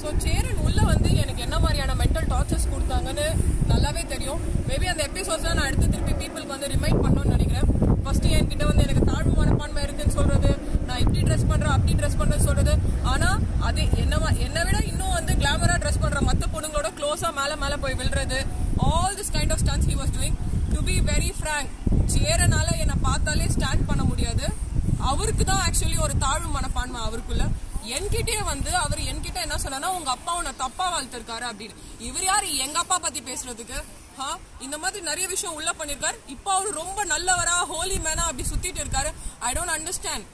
So Cheran உள்ள வந்து எனக்கு என்ன மாதிரியான மென்டல் டார்ச்சர்ஸ் கொடுத்தாங்கன்னு நல்லாவே தெரியும். மேபி அந்த எபிசோட்ஸ் நான் எடுத்து திருப்பி பீப்புளுக்கு வந்து ரிமைண்ட் பண்ணணும்னு நினைக்கிறேன். ஃபர்ஸ்ட் என்கிட்ட வந்து எனக்கு தாழ்வு மனப்பான்மை இருக்குன்னு சொல்றது நான் இப்படி ட்ரெஸ் பண்றேன் அப்படி ட்ரெஸ் பண்றேன்னு சொல்றது. ஆனா அது என்ன என்னை விட இன்னும் வந்து கிளாமரா ட்ரெஸ் பண்ற மத்த பொண்ணுங்களோட க்ளோஸா மேல மேல போய் விழுறது. All this kind of stunts he was doing to be very frank சேரனால என்னை பார்த்தாலே ஸ்டாண்ட் பண்ண முடியாது. அவருக்கு தான் ஆக்சுவலி ஒரு தாழ்வு மனப்பான்மை அவருக்குள்ள. என்கிட்டயே வந்து அவர் என்கிட்ட என்ன சொன்னா உங்க அப்பா உன்னை தப்பா வளர்த்திருக்காரு அப்படின்னு. இவர் யாரு? எங்க அப்பா பத்தி பேசுறதுக்கு. இந்த மாதிரி நிறைய விஷயம் உள்ள பண்ணிருக்காரு. இப்போ அவரு ரொம்ப நல்லவரா ஹோலி மேனா அப்படி சுத்திட்டு இருக்காரு. ஐ டோன்ட் அண்டர்ஸ்டாண்ட்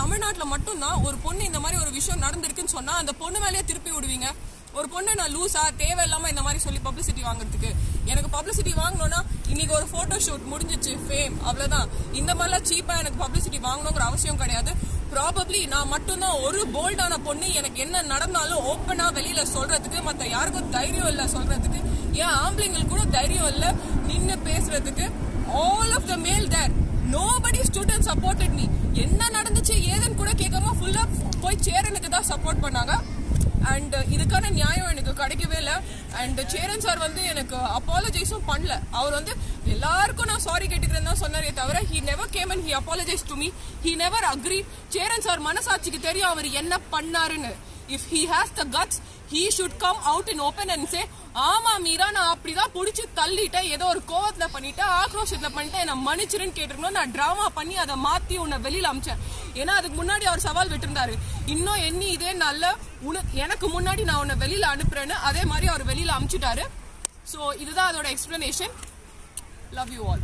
தமிழ்நாட்டுல மட்டும்தான் ஒரு பொண்ணு இந்த மாதிரி ஒரு விஷயம் நடந்திருக்குன்னு சொன்னா அந்த பொண்ணு மேலேயே திருப்பி விடுவீங்க. ஒரு பொண்ணு நான் லூசா தேவையில்லாம இந்த மாதிரி பப்ளிசிட்டி வாங்குறதுக்கு. எனக்கு பப்ளிசிட்டி வாங்கணும்னா இன்னைக்கு ஒரு போட்டோ ஷூட் முடிஞ்சிச்சு ஃபேம் அவ்வளவுதான். இந்த மாதிரிலாம் சீப்பா எனக்கு பப்ளிசிட்டி வாங்கணுங்கிற அவசியம் கிடையாது. ப்ராபப்ளி நான் மட்டும்தான் ஒரு போல்டான பொண்ணு. எனக்கு என்ன நடந்தாலும் ஓப்பனா வெளியில சொல்றதுக்கு மத்த யாருக்கும் தைரியம் இல்ல சொல்றதுக்கு ஏன் ஆம்பளைங்களுக்கு கூட தைரியம் இல்ல. நின்னு பேசுறதுக்கு all of the male there nobody student supported me என்ன நடந்துச்சு ஏதுன்னு கூட கேட்காம ஃபுல்லா போய் சேரனுக்கு தான் சப்போர்ட் பண்ணாங்க. அண்ட் இதுக்கான நியாயம் அண்ட் சேரன் சார் வந்து எனக்கு அப்பாலஜைஸும் பண்ணல. அவர் வந்து எல்லாருக்கும் நான் சாரி கேட்டுக்கிறேன் தான் சொன்னாரே தவிர he never came and he apologise to me he never agree Cheran sir மனசாட்சிக்கு தெரியும் அவர் என்ன பண்ணாருன்னு. If he has the guts he should come out in open and say ஆமா மீரா நான் அப்படிதான் புடிச்சு தள்ளிட்டேன். ஏதோ ஒரு கோவத்துல பண்ணிட்டேன் ஆக்ரோஷத்துல பண்ணிட்டேன். என்ன மன்னிச்சிருன்னு கேட்டிருக்கணும். நான் டிராமா பண்ணி அதை மாத்தி உன்னை வெளியில அமிச்சேன். ஏன்னா அதுக்கு முன்னாடி அவர் சவால் விட்டுருந்தாரு. இன்னும் எண்ணி இதே நல்ல உனக்கு எனக்கு முன்னாடி நான் உன்னை வெளியில அனுப்புறேன்னு அதே மாதிரி அவர் வெளியில அமிச்சிட்டாரு. ஸோ இதுதான் அதோட எக்ஸ்பிளனேஷன் லவ் யூ ஆல்